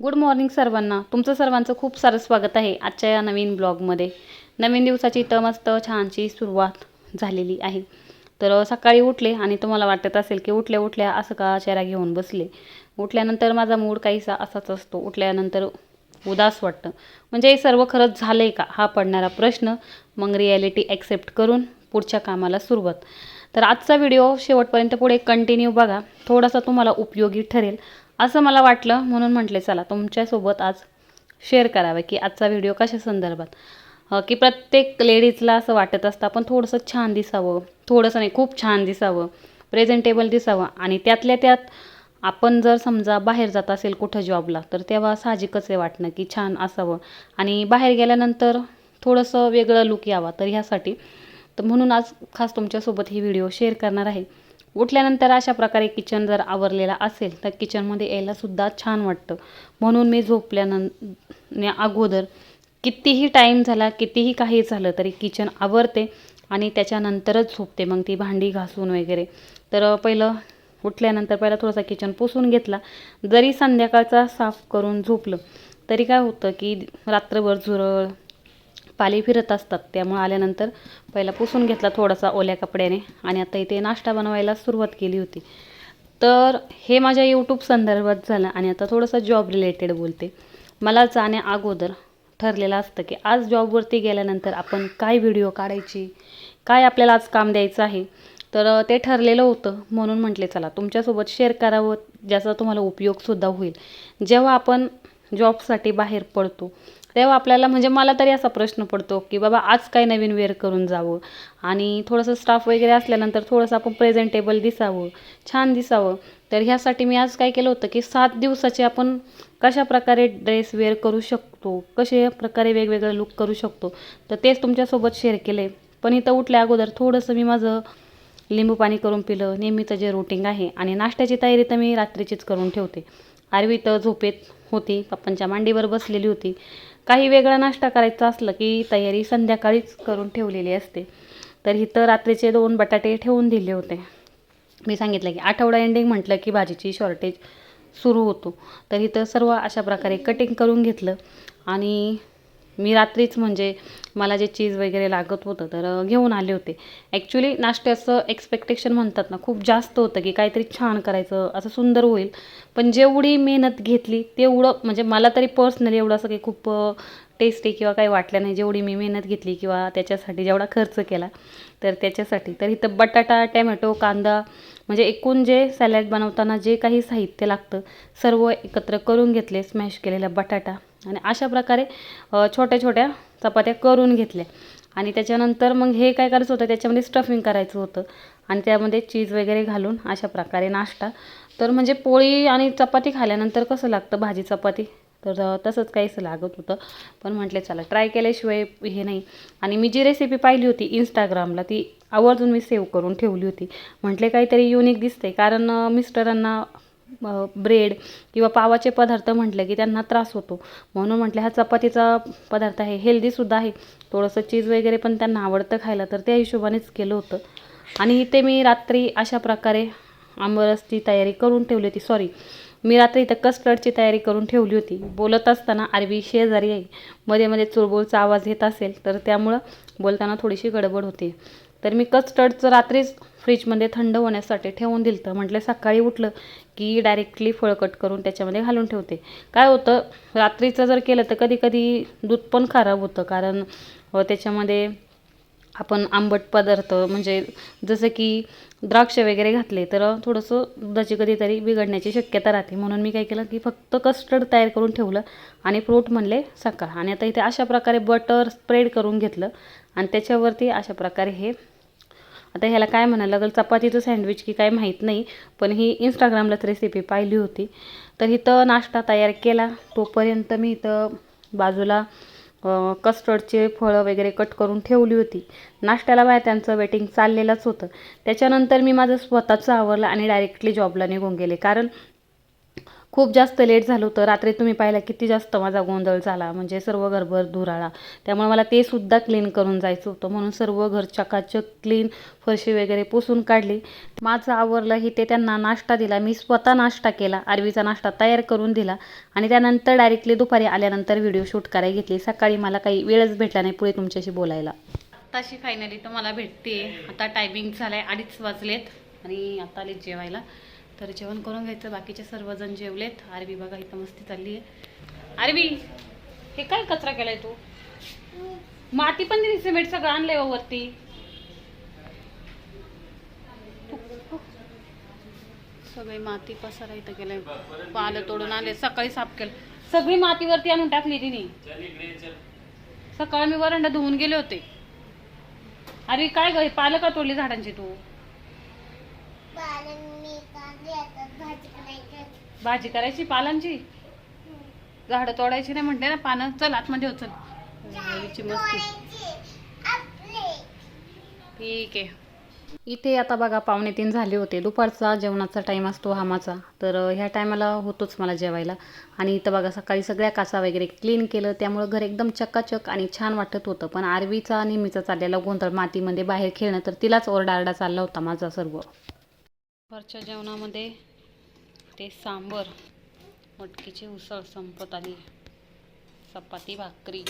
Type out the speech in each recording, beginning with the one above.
Good morning सर्वांना. तुमचं सर्वांचं खूप सारं स्वागत आहे आजच्या या नवीन ब्लॉगमध्ये. नवीन दिवसाची तर मस्त छानशी सुरुवात झालेली आहे. तर सकाळी उठले आणि तुम्हाला वाटत असेल की उठल्या उठल्या असं का चेहरा घेऊन बसले? उठल्यानंतर माझा मूड काहीसा असाच असतो. उठल्यानंतर उदास वाटतं. म्हणजे हे सर्व खरंच झालं आहे का? हा पडणारा प्रश्न मग रिॲलिटी ॲक्सेप्ट करून पुढच्या कामाला सुरुवात. तर आजचा व्हिडिओ शेवटपर्यंत पुढे कंटिन्यू बघा. थोडासा तुम्हाला उपयोगी ठरेल. असं मला वाटलं म्हणून म्हटले चला तुमच्यासोबत आज शेअर करावे की आजचा व्हिडिओ कशा संदर्भात. की प्रत्येक लेडीजला असं वाटत असतं आपण थोडंसं छान दिसावं थोडंसं नाही खूप छान दिसावं प्रेझेंटेबल दिसावं. आणि त्यातल्या त्यात आपण जर समजा बाहेर जात असेल कुठं जॉबला तर तेव्हा साहजिकच आहे वाटणं की छान असावं. आणि बाहेर गेल्यानंतर थोडंसं वेगळं लुक यावा. तर ह्यासाठी तर म्हणून आज खास तुमच्यासोबत ही व्हिडिओ शेअर करणार आहे. उठल्यानंतर अशा प्रकारे किचन जर आवरलेला असेल तर किचनमध्ये यायलासुद्धा छान वाटतं. म्हणून मी झोपल्यानं अगोदर कितीही टाईम झाला कितीही काही झालं तरी किचन आवरते आणि त्याच्यानंतरच झोपते. मग ती भांडी घासून वगैरे. तर पहिलं उठल्यानंतर पहिला थोडासा किचन पुसून घेतला. जरी संध्याकाळचा साफ करून झोपलं तरी काय होतं की रात्रभर झुरळ पाली फिरत असतात. त्यामुळे आल्यानंतर पहिला पुसून घेतला थोडासा ओल्या कपड्याने आणि आता इथे नाश्ता बनवायला सुरुवात केली होती. तर हे माझ्या यूट्यूब संदर्भात झालं आणि आता थोडंसं जॉब रिलेटेड बोलते. मला जाण्या अगोदर ठरलेलं असतं की आज जॉबवरती गेल्यानंतर आपण काय व्हिडिओ काढायची? काय आपल्याला आज काम द्यायचं आहे? तर ते ठरलेलं होतं. म्हणून म्हटले चला तुमच्यासोबत शेअर करावं ज्याचा तुम्हाला उपयोगसुद्धा होईल. जेव्हा आपण जॉबसाठी बाहेर पडतो तेव्हा आपल्याला म्हणजे मला तरी असा प्रश्न पडतो की बाबा आज काय नवीन वेअर करून जावं? आणि थोडंसं स्टाफ वगैरे असल्यानंतर थोडंसं आपण प्रेझेंटेबल दिसावं छान दिसावं. तर ह्यासाठी मी आज काय केलं होतं की सात दिवसाचे आपण कशा प्रकारे ड्रेस वेअर करू शकतो? कशा प्रकारे वेगवेगळं लुक करू शकतो? तर तेच तुमच्यासोबत शेअर केले. पण इथं उठल्या अगोदर थोडंसं मी माझं लिंबू पाणी करून पिलं. नेहमीचं जे रुटीन आहे आणि नाश्त्याची तयारी तर मी रात्रीचीच करून ठेवते. आरवी तर झोपेत होती. पप्पांच्या मांडीवर बसलेली होती. काही वेगळा नाश्ता करायचा असलं की तयारी संध्याकाळीच करून ठेवलेली असते. तर इथं रात्रीचे दोन बटाटे ठेवून दिले होते. मी सांगितलं की आठवडा एंडिंग म्हटलं की भाजीची शॉर्टेज सुरू होतो. तर इथं सर्व अशा प्रकारे कटिंग करून घेतलं आणि मी रात्रीच म्हणजे मला जे चीज वगैरे लागत होतं तर घेऊन आले होते. ॲक्च्युली नाश्त्याचं एक्सपेक्टेशन म्हणतात ना खूप जास्त होतं की काहीतरी छान करायचं असं सुंदर होईल. पण जेवढी मेहनत घेतली तेवढं म्हणजे मला तरी पर्सनली एवढं असं काही खूप टेस्टी किंवा काही वाटलं नाही. जेवढी मी मेहनत घेतली किंवा त्याच्यासाठी जेवढा खर्च केला तर त्याच्यासाठी. तर इथं बटाटा टॅमॅटो कांदा म्हणजे एकूण जे सॅलॅड बनवताना जे काही साहित्य लागतं सर्व एकत्र करून घेतले स्मॅश केलेला बटाटा. आणि अशा प्रकारे छोट्या छोट्या चपात्या करून घेतल्या. आणि त्याच्यानंतर मग हे काय करायचं होतं त्याच्यामध्ये स्टफिंग करायचं होतं. आणि त्यामध्ये चीज वगैरे घालून अशा प्रकारे नाश्ता. तर म्हणजे पोळी आणि चपाती खाल्यानंतर कसं लागतं भाजी चपाती? तर तसंच काहीच लागत होतं. पण म्हटले चला ट्राय केल्याशिवाय हे नाही. आणि मी जी रेसिपी पाहिली होती इंस्टाग्रामला ती आवर्जून मी सेव्ह करून ठेवली होती. म्हटले काहीतरी युनिक दिसते कारण मिस्टरांना ब्रेड किंवा पावाचे पदार्थ म्हटले की त्यांना त्रास होतो. म्हणून म्हटलं हा चपातीचा पदार्थ आहे हेल्दीसुद्धा आहे. थोडंसं चीज वगैरे पण त्यांना आवडतं खायला तर त्या हिशोबानेच केलं होतं. आणि इथे मी रात्री अशा प्रकारे आंबरसची तयारी करून ठेवली होती. सॉरी मी रात्री इथं कस्टर्डची तयारी करून ठेवली होती. बोलत असताना आरवी शेजारी आहे. मध्ये मध्ये चुळबुळचा आवाज येत असेल तर त्यामुळं बोलताना थोडीशी गडबड होते. तर मी कस्टर्डचं रात्रीच फ्रीजमध्ये थंड होण्यासाठी ठेवून दिलं तर म्हटलं सकाळी उठलं की डायरेक्टली फळ कट करून त्याच्यामध्ये घालून ठेवते. काय होतं रात्रीचं जर केलं तर कधी कधी दूध पण खराब होतं. कारण त्याच्यामध्ये आपण आंबट पदार्थ म्हणजे जसं की द्राक्ष वगैरे घातले तर थोडंसं दुधाची कधीतरी बिघडण्याची शक्यता राहते. म्हणून मी काय केलं की फक्त कस्टर्ड तयार करून ठेवलं आणि फ्रूट म्हणले सकाळ आणि आता इथे अशा प्रकारे बटर स्प्रेड करून घेतलं आणि त्याच्यावरती अशा प्रकारे हे आता ह्याला काय म्हणायला लागेल? चपातीचं सँडविच की काय माहीत नाही पण ही इंस्टाग्रामलाच रेसिपी पाहिली होती. तर इथं नाश्ता तयार केला. तोपर्यंत मी इथं बाजूला कस्टर्डचे फळं वगैरे कट करून ठेवली होती. नाश्त्याला बाया त्यांचं वेटिंग चाललेलंच होतं. त्याच्यानंतर मी माझं स्वतःचं आवरलं आणि डायरेक्टली जॉबला निघून गेले. कारण खूप जास्त लेट झालं होतं. रात्री तुम्ही पाहिला किती जास्त माझा गोंधळ झाला. म्हणजे सर्व घरभर धुराळा. त्यामुळे मला ते सुद्धा क्लीन करून जायचं होतं. म्हणून सर्व घर चकाचक क्लीन फरशी वगैरे पुसून काढली. माझं आवरलं ही ते त्यांना नाश्ता दिला. मी स्वतः नाश्ता केला. आरवीचा नाश्ता तयार करून दिला. आणि त्यानंतर डायरेक्टली दुपारी आल्यानंतर व्हिडिओ शूट करायला घेतली. सकाळी मला काही वेळच भेटला नाही पुढे तुमच्याशी बोलायला. आत्ताशी फायनली तुम्हाला भेटते. आता टायमिंग झालाय अडीच वाजलेत. आणि आता आले जेवायला. तर जेवण करून घ्यायचं. बाकीचे सर्वजण जेवलेत. आरवी बघा इथं मस्ती चालली आहे. आरवी हे काय कचरा केलाय तू? माती पण दिली सिमेंट सगळं आणलंय हो वरती. सगळी माती पसारा इथं केलंय. पालं तोडून आले सकाळी साफ केलं. सगळी मातीवरती आणून टाकली तिने. सकाळी मी वरंडा धुवून गेले होते. अरे काय ग पालं का तोडली झाडांची तू? भाजी करायची पालांची झाडं तोडायची नाही म्हणते ना पानं. चल आतमध्ये हो चल. मस्ती. ठीक आहे. इथे आता बघा पावणे तीन झाले होते. दुपारचा जेवणाचा टाईम असतो हामाचा तर ह्या टायमाला होतोच मला जेवायला. आणि इथं बघा सकाळी सगळ्या काचा वगैरे क्लीन केलं. त्यामुळं घर एकदम चकाचक आणि छान वाटत होतं. पण आरवीचा नेहमीचा चाललेला गोंधळ मातीमध्ये बाहेर खेळणं तर तिलाच ओरडाआरडा चालला होता माझा सर्व. दुपारच्या जेवणामध्ये ते सांबर. मटकीची उसळ संपत आली. चपाती भाकरी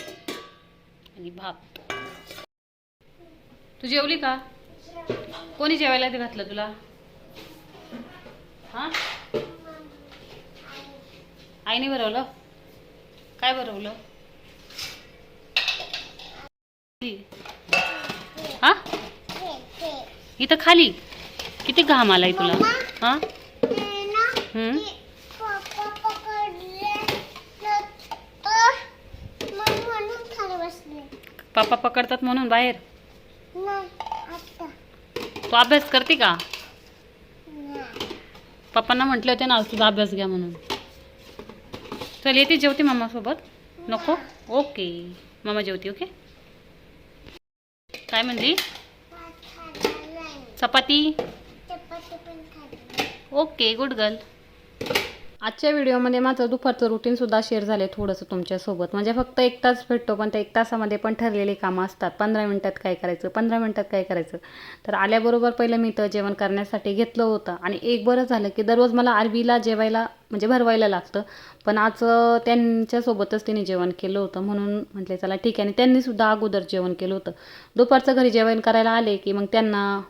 आणि भात. तू जेवली का? कोणी जेवायला ते घातलं तुला? हा? आईने भरवलं? काय भरवलं? हा? इथं खाली. किती घाम आलाय तुला? हा? हम्म. पप्पा पकडतात म्हणून बाहेर? तू अभ्यास करते का? पप्पांना म्हटले होते ना तुझा अभ्यास घ्या म्हणून. चल येते जेवते मामा सोबत नको ओके. मामा जेवते ओके? काय म्हणली? चपाती? Okay good girl. आजच्या व्हिडिओमध्ये माझं दुपारचं रुटीनसुद्धा शेअर झाले थोडंसं तुमच्यासोबत. म्हणजे फक्त एक तास भेटतो पण त्या एक तासामध्ये पण ठरलेली कामं असतात. पंधरा मिनटात काय करायचं? पंधरा मिनटात काय करायचं? तर आल्याबरोबर पहिलं मी तर जेवण करण्यासाठी घेतलं होतं. आणि एक बरं झालं की दररोज मला आरबीला जेवायला म्हणजे भरवायला लागतं. पण आज त्यांच्यासोबतच तिने जेवण केलं होतं. म्हणून म्हटले चला ठीक आहे. आणि त्यांनीसुद्धा अगोदर जेवण केलं होतं. दुपारचं घरी जेवण करायला आले की मग त्यांना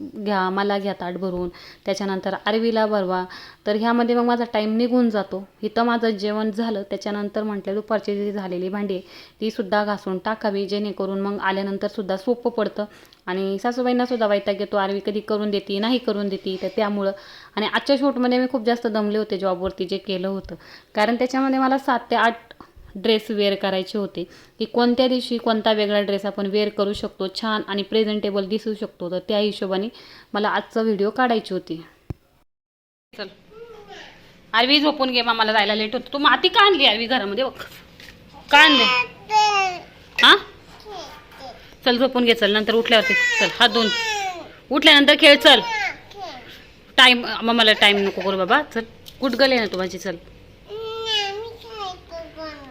घ्या मला घ्या ताट भरून. त्याच्यानंतर आरवीला भरवा. तर ह्यामध्ये मग माझा टाईम निघून जातो. इथं माझं जेवण झालं. त्याच्यानंतर म्हटलं दुपारची जी झालेली भांडी आहे, तीसुद्धा घासून टाकावी. जेणेकरून मग आल्यानंतरसुद्धा सोपं पडतं. आणि सासूबाईंनासुद्धा वैताग येतो. आरवी कधी करून देते नाही करून देते. तर त्यामुळं. आणि आजच्या शूटमध्ये मी खूप जास्त दमले होते जॉबवरती जे केलं होतं. कारण त्याच्यामध्ये मला सात ते आठ ड्रेस वेअर करायचे होते. की कोणत्या दिवशी कोणता वेगळा ड्रेस आपण वेअर करू शकतो छान आणि प्रेझेंटेबल दिसू शकतो. तर त्या हिशोबाने मला आजचा व्हिडिओ काढायची होती. चल. आरवी झोपून घे मला जायला लेट होतं. तू माती का आणली आरवी घरामध्ये बघ. का आणले हा? चल झोपून घे. चल नंतर उठल्यावरती. चल हात दोन उठल्यानंतर खेळ चल. टाईम मला टाईम नको करू बाबा. चल कुठ गले ना तू माझी चल.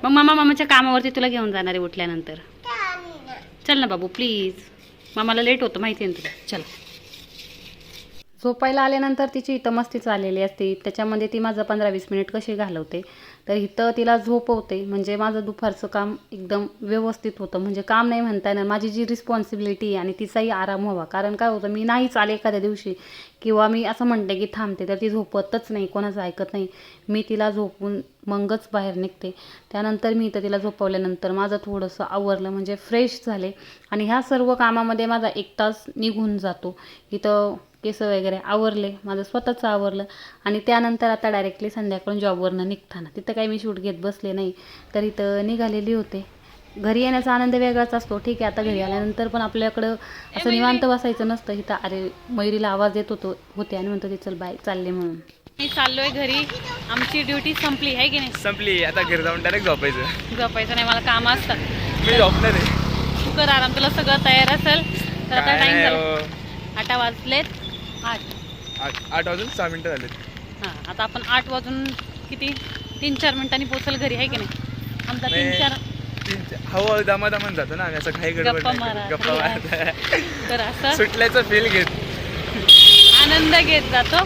मग मामा मामाच्या कामावरती तुला घेऊन जाणार आहे उठल्यानंतर. चल ना बाबू प्लीज मामाला लेट होतं माहिती आहे ना तुला. चल. झोपायला आल्यानंतर तिची इथं मस्ती चाललेली असते. त्याच्यामध्ये ती माझं पंधरा वीस मिनिट कशी घालवते? तर इथं तिला झोपवते. म्हणजे माझं दुपारचं काम एकदम व्यवस्थित होतं. म्हणजे काम नाही म्हणता येणार. माझी जी रिस्पॉन्सिबिलिटी आहे आणि तिचाही आराम व्हावा. कारण काय होतं मी नाहीच आले एखाद्या दिवशी. किंवा मी असं म्हणते की थांबते तर ती झोपतच नाही कोणाचं ऐकत नाही. मी तिला झोपून मगच बाहेर निघते. त्यानंतर मी इथं तिला झोपवल्यानंतर माझं थोडंसं आवरलं म्हणजे फ्रेश झाले. आणि ह्या सर्व कामामध्ये माझा एक तास निघून जातो. इथं केस वगैरे आवरले माझं स्वतःचं आवरलं. आणि त्यानंतर आता डायरेक्टली संध्याकाळून जॉबवरनं निघताना. तिथं काही मी शूट घेत बसले नाही तर इथं निघालेली होते. घरी येण्याचा आनंद वेगळाच असतो. ठीक आहे आता घरी आल्यानंतर पण आपल्याकडं असं निवांत बसायचं नसतं. इथं अरे मयुरीला आवाज येत होतो होते आणि म्हणतो ती चल बाय चालले म्हणून. मी चाललोय घरी. आमची ड्युटी संपली आहे की नाही? संपली. आता घरी जाऊन डायरेक्ट झोपायचं. झोपायचं नाही मला काम असतात मी झोपणार आहे. तू कर आराम तुला सगळं तयार असेल तर आता काय टाइम नाही झाला. हो. आठ वाजलेत. आठ. आठ आठ वाजून सहा मिनिटं झालेत. हां आता आपण आठ वाजून किती? तीन चार मिनिटांनी पोचल घरी आहे की नाही? आमचा तीन नाही. चार तीन चा- हळूहळू दमादमान जातो ना आम्ही असं काही गडबड गप्पा नाही मारा. गप्पा relax. मारत. तर असं सुटल्याचं फील घेत आनंद घेत जातो.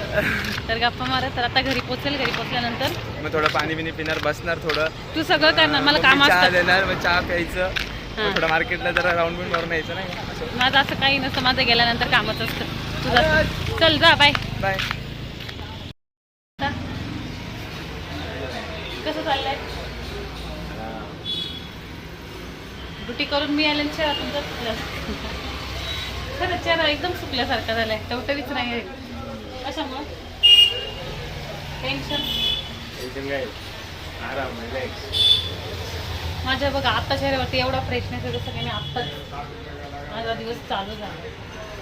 तर गप्पा मारत तर आता घरी पोचेल घरी पोचल्यानंतर मग थोडं पाणी बिनी पिणार बसणार थोडं. तू सगळं करणार मला मग काम मी चहा असतं. देणार मग चहा प्यायचं. हां. थोडं मार्केटला जरा राऊंड बिन मारून यायचं नाही का? असं. माझं असं काही नसतं माझं गेल्यानंतर कामच असतं. तुझं चल जा बाय. बाय. कसं चाललंय? ड्युटी करून मी आले आणि तुमचा सुकला खरं चेहरा एकदम सुकल्यासारखा झालाय. टवटवीच नाही कशामुळं? टेन्शन आराम माझ्या बघा आत्ता चेहऱ्यावरती एवढा फ्रेशनेस आहे जसं काही मी आत्ताच माझा दिवस चालू झाला.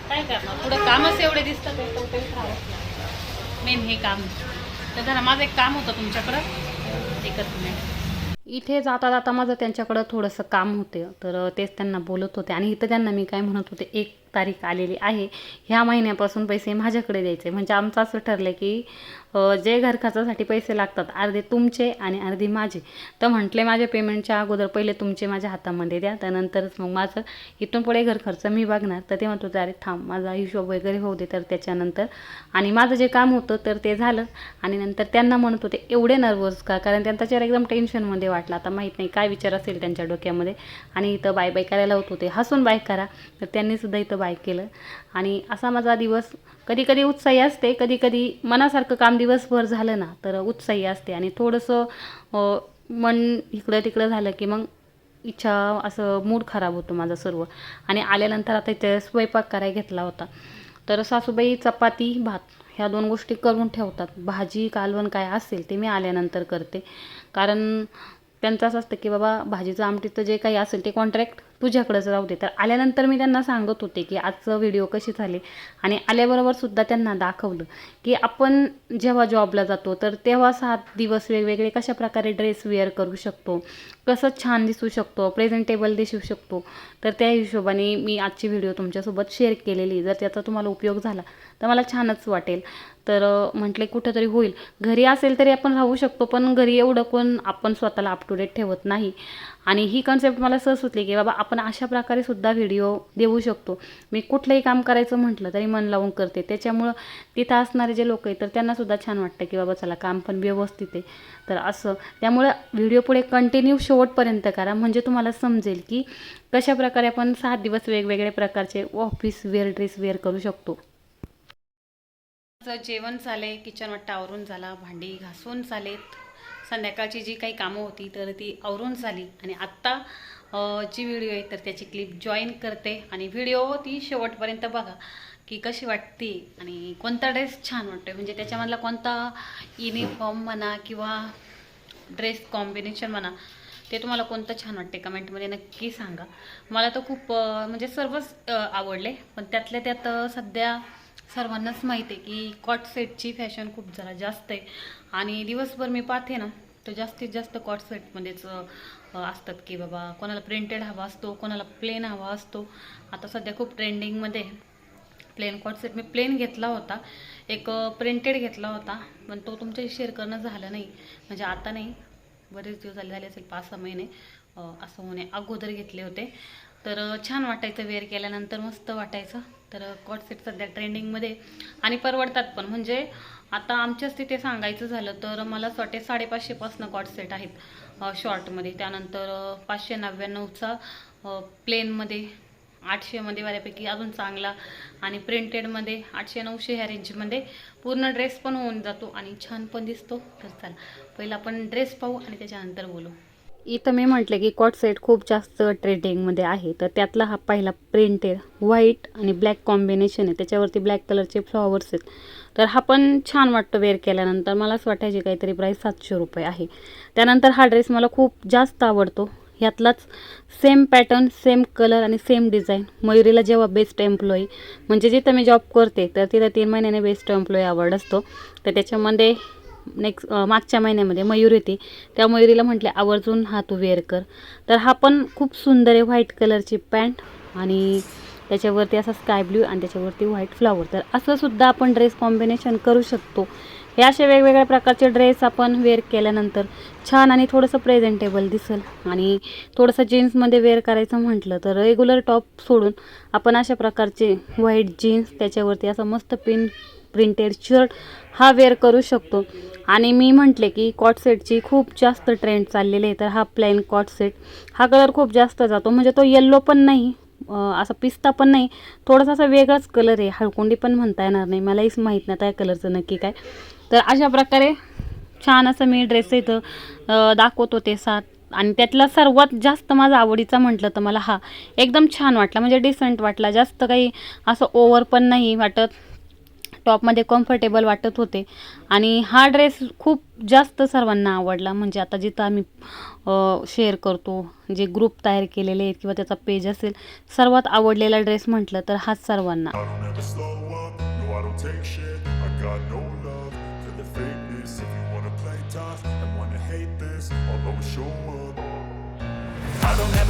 काय करणार? पुढं कामच एवढे दिसतं ते टवटवीत राहावं मेन हे काम. तर जरा माझं एक काम होतं तुमच्याकडं. एकच मिनिट इथे जाता जाता माझं त्यांच्याकडं थोडंसं काम होते. तर तेच त्यांना बोलत होते. आणि इथं त्यांना मी काय म्हणत होते एक तारीख आलेली आहे. ह्या महिन्यापासून पैसे माझ्याकडे द्यायचे. म्हणजे आमचं असं ठरलं की जे घर खर्चासाठी पैसे लागतात अर्धे तुमचे आणि अर्धे माझे. तर म्हटले माझ्या पेमेंटच्या अगोदर पहिले तुमचे माझ्या हातामध्ये द्या त्यानंतरच मग माझं इथून पुढे घर खर्च मी बघणार. तर ते म्हणत अरे थांब माझा हिशोब वगैरे होऊ दे. तर त्याच्यानंतर आणि माझं जे काम होतं तर ते झालं. आणि नंतर त्यांना म्हणत होते एवढे नर्वस का? कारण त्यांचा चेहरा एकदम टेन्शनमध्ये वाटला. आता माहीत नाही काय विचार असेल त्यांच्या डोक्यामध्ये. आणि इथं बाय बाय करायला होत होते. हसून बाय करा. तर त्यांनीसुद्धा इथं बाय केलं. आणि असा माझा दिवस कधी कधी उत्साही असते कधी कधी मनासारखं काम दिवसभर झालं ना तर उत्साही असते. आणि थोडंसं मन इकडं तिकडं झालं की मग इच्छा असं मूड खराब होतो माझा सर्व. आणि आल्यानंतर आता इथे स्वयंपाक करायला घेतला होता. तर सासूबाई चपाती भात ह्या दोन गोष्टी करून ठेवतात. भाजी कालवण काय असेल ते मी आल्यानंतर करते. कारण त्यांचं असं असतं की बाबा भाजीचं आमटीचं जे काही असेल ते कॉन्ट्रॅक्ट तुझ्याकडंच राहू दे. तर आल्यानंतर मी त्यांना सांगत होते की आजचं व्हिडिओ कशी झाले? आणि आल्याबरोबर सुद्धा त्यांना दाखवलं की आपण जेव्हा जॉबला जातो तर तेव्हा सात दिवस वेगवेगळे कशा प्रकारे ड्रेस वेअर करू शकतो? कसं छान दिसू शकतो? प्रेझेंटेबल दिसू शकतो? तर त्या हिशोबाने मी आजची व्हिडिओ तुमच्यासोबत शेअर केलेली. जर त्याचा तुम्हाला उपयोग झाला तर मला छानच वाटेल. तर म्हटले कुठंतरी होईल. घरी असेल तरी आपण राहू शकतो पण घरी एवढं कोण आपण स्वतःला अप टू डेट ठेवत नाही. आणि ही कन्सेप्ट मला सहज सुचली की बाबा आपण अशा प्रकारे सुद्धा व्हिडिओ देऊ शकतो. मी कुठलंही काम करायचं म्हटलं तरी मन लावून करते. त्याच्यामुळं तिथं असणारे जे लोक आहेत तर त्यांनासुद्धा छान वाटतं की बाबा चला काम पण व्यवस्थित आहे. तर असं. त्यामुळं व्हिडिओ पुढे कंटिन्यू शेवटपर्यंत करा. म्हणजे तुम्हाला समजेल की कशा प्रकारे आपण सात दिवस वेगवेगळ्या प्रकारचे ऑफिस वेअर ड्रेस वेअर करू शकतो. जेवण झाले किचन वाटतं आवरून झाला भांडी घासून झालेत. संध्याकाळची जी काही कामं होती तर ती आवरून झाली. आणि आत्ता जी व्हिडिओ आहे तर त्याची क्लिप जॉईन करते. आणि व्हिडिओ ती शेवटपर्यंत बघा की कशी वाटते आणि कोणता ड्रेस छान वाटतोय. म्हणजे त्याच्यामधला कोणता युनिफॉर्म म्हणा किंवा ड्रेस कॉम्बिनेशन म्हणा ते तुम्हाला कोणतं छान वाटते कमेंटमध्ये नक्की सांगा. मला तर खूप म्हणजे सर्वच आवडले. पण त्यातल्या त्यात सध्या सर्वांनाच माहिती आहे की कॉट सेटची फॅशन खूप जरा जास्त आहे. आणि दिवसभर मी पाहते ना तर जास्तीत जास्त कॉट सेटमध्येच असतात की बाबा कोणाला प्रिंटेड हवा असतो कोणाला प्लेन हवा असतो. आता सध्या खूप ट्रेंडिंगमध्ये प्लेन कॉट सेट मी प्लेन घेतला होता एक प्रिंटेड घेतला होता पण तो तुमच्याशी शेअर करणं झालं नाही. म्हणजे आता नाही बरेच दिवस झाले झाले असेल पाच सहा महिने असं होणे अगोदर घेतले होते. तर छान वाटायचं वेअर केल्यानंतर मस्त वाटायचं. तर कॉट सेट सध्या ट्रेंडिंगमध्ये आणि परवडतात पण. म्हणजे आता आमच्याच तिथे सांगायचं झालं तर मला असं वाटते साडेपाचशेपासनं कॉट सेट आहेत शॉर्टमध्ये त्यानंतर पाचशे नव्याण्णवचा प्लेनमध्ये आठशेमध्ये बऱ्यापैकी अजून चांगला आणि प्रिंटेडमध्ये आठशे नऊशे ह्या रेंजमध्ये पूर्ण ड्रेस पण होऊन जातो आणि छान पण दिसतो. तर चला पहिला आपण ड्रेस पाहू आणि त्याच्यानंतर बोलू. इथं मी म्हटले की कॉट सेट खूप जास्त ट्रेंडिंगमध्ये आहे. तर त्यातला हा पहिला प्रिंटेड व्हाईट आणि ब्लॅक कॉम्बिनेशन आहे. त्याच्यावरती ब्लॅक कलरचे फ्लॉवर्स आहेत. तर हा पण छान वाटतो वेअर केल्यानंतर. मला असं वाटायची काहीतरी प्राईस सातशे रुपये आहे. त्यानंतर हा ड्रेस मला खूप जास्त आवडतो. ह्यातलाच सेम पॅटर्न सेम कलर आणि सेम डिझाईन मयुरीला जेव्हा बेस्ट एम्प्लॉई म्हणजे जिथं मी जॉब करते तर तिथं तीन महिन्याने बेस्ट एम्प्लॉई आवड असतो. तर त्याच्यामध्ये नेक्स्ट मागच्या महिन्यामध्ये मयूर येते. त्या मयुरीला म्हटले आवर्जून हा तू वेअर कर. तर हा पण खूप सुंदर आहे व्हाईट कलरची पॅन्ट आणि त्याच्यावरती असा स्काय ब्ल्यू आणि त्याच्यावरती व्हाईट फ्लॉवर तर असं सुद्धा आपण ड्रेस कॉम्बिनेशन करू शकतो. हे असे वेगवेगळ्या प्रकारचे ड्रेस आपण वेअर केल्यानंतर छान आणि थोडंसं प्रेझेंटेबल दिसेल. आणि थोडंसं जीन्समध्ये वेअर करायचं म्हटलं तर रेग्युलर टॉप सोडून आपण अशा प्रकारचे व्हाईट जीन्स त्याच्यावरती असं मस्त पिन प्रिंटेड शर्ट हा वेअर करू शकतो. आणि मी म्हटले की कॉट सेटची खूप जास्त ट्रेंड चाललेली आहे तर हा प्लेन कॉट सेट हा कलर खूप जास्त जातो. म्हणजे तो येल्लो पण नाही असा पिस्ता पण नाही थोडासा असा वेगळाच कलर आहे. हळकुंडी पण म्हणता येणार नाही. मलाहीच माहीत नाही त्या कलरचं नक्की काय. तर अशा प्रकारे छान असं मी ड्रेस इथं दाखवतो दाखवत होते सात. आणि त्यातला सर्वात जास्त माझा आवडीचा म्हटलं तर मला हा. एकदम छान वाटला. म्हणजे डिसेंट वाटला. जास्त काही असं ओव्हर पण नाही वाटत. टॉपमध्ये कम्फर्टेबल वाटत होते. आणि हा ड्रेस खूप जास्त सर्वांना आवडला. म्हणजे आता जिथं आम्ही शेअर करतो जे ग्रुप तयार केलेले आहेत किंवा त्याचा पेज असेल सर्वात आवडलेला ड्रेस म्हटलं तर हाच सर्वांना.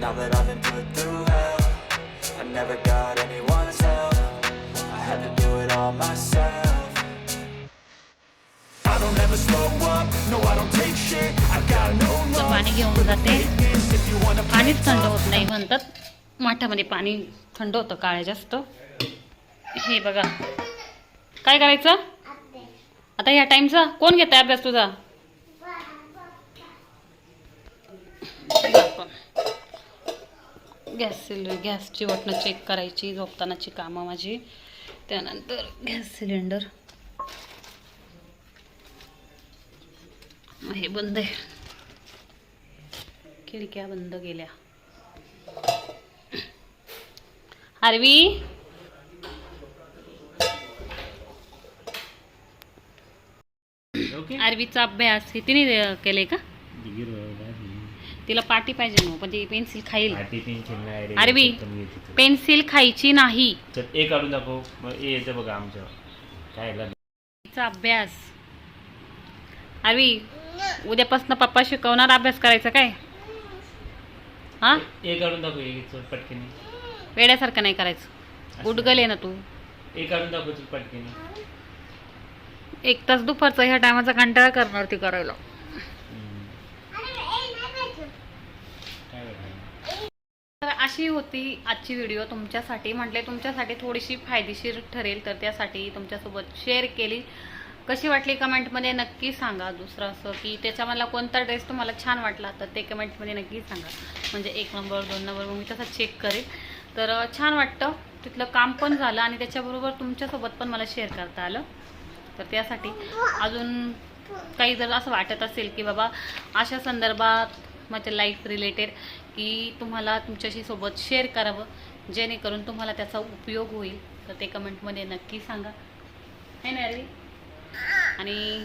Now that I've been put through hell I never got anyone's help I had to do it all myself I don't ever slow up, no I don't take shit I got no love पाणी घेऊन जाते पाणीच थंड होत नाही म्हणतात माठामध्ये पाणी थंड होतं काळे जास्त हे बघा काय करायचं आता ह्या टाइमचा कोण घेत आहे अभ्यास तुझा गॅस सिलेंडर गॅसची बटणं चेक करायची झोपतानाची कामं माझी. त्यानंतर गॅस सिलेंडर. हे बंद आहे. खिडक्या बंद केल्या. आरवी? आरवीचा अभ्यास तिने अं, केलंय का? तिला पाटी पाहिजे मग पण ती पेन्सिल खाईल. आरवी पेन्सिल खायची नाही. काढून दाखव. मग ए येतं बघा आमच्या. काय? तिचा अभ्यास. आरवी उद्यापासून पप्पा शिकवणार अभ्यास करायचा काय? हा? ए काढून दाखव ए चल पटकनी. वेड्यासारखं नाही करायचं. उडगल आहे ना तू. ए काढून दाखव चल पटकनी. एक तास दुपारचा ह्या टायमाचा कंटाळा करणार ती करायला काय करणार तर अशी होती आजची व्हिडिओ तुमच्यासाठी म्हटले तुमच्यासाठी थोडीशी फायदेशीर ठरेल तर त्यासाठी तुमच्यासोबत शेअर केली. कशी वाटली कमेंटमध्ये नक्की सांगा. दुसरं असं की त्याच्यामधला कोणता ड्रेस तुम्हाला छान वाटला तर ते कमेंटमध्ये नक्की सांगा. म्हणजे एक नंबर दोन नंबर मग मी तसा चेक करेल. तर छान वाटतं. तिथलं काम पण झालं आणि त्याच्याबरोबर तुमच्यासोबत पण मला शेअर करता आलं. तर त्यासाठी अजून काही जर असं वाटत असेल की बाबा अशा संदर्भात माझ्या लाईफ रिलेटेड की तुम्हाला तुमच्याशी सोबत शेअर करावं जेणेकरून तुम्हाला त्याचा उपयोग होईल. तर ते कमेंटमध्ये नक्की सांगा. है ना रे आणि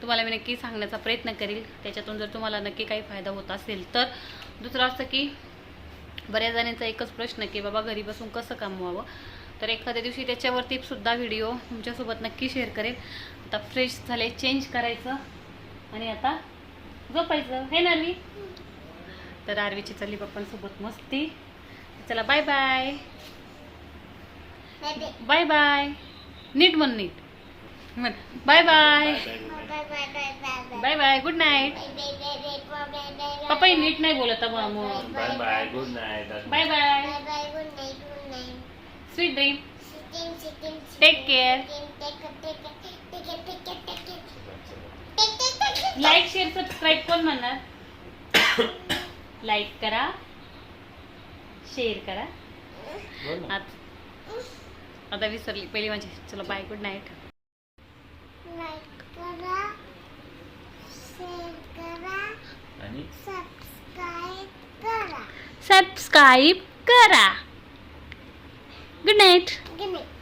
तुम्हाला मी नक्की सांगण्याचा प्रयत्न करेल. त्याच्यातून जर तुम्हाला नक्की काही फायदा होत असेल तर दुसरं असं की बऱ्याच जणांचा एकच प्रश्न की बाबा घरी बसून कसं कमवावं? तर एखाद्या दिवशी त्याच्यावरती सुद्धा व्हिडिओ तुमच्यासोबत नक्की शेअर करेल. आता फ्रेश झाले चेंज करायचं आणि आता झोपायचं. हे ना तर आरवीची चालली पप्पांसोबत मस्ती चला बाय बाय बाय बाय नीट म्हण नीट म्हण bye bye bye bye good night पप्पा हे नीट नाही बोलत मग bye bye good night bye bye sweet dream take care like share subscribe कोण म्हणणार लाईक करा शेअर करा. आत- आता विसरली. पहिली माझी. चलो बाय. गुड नाईट लाईक करा शेअर करा आणि? सबस्क्राईब करा. सबस्क्राईब करा. Good night good night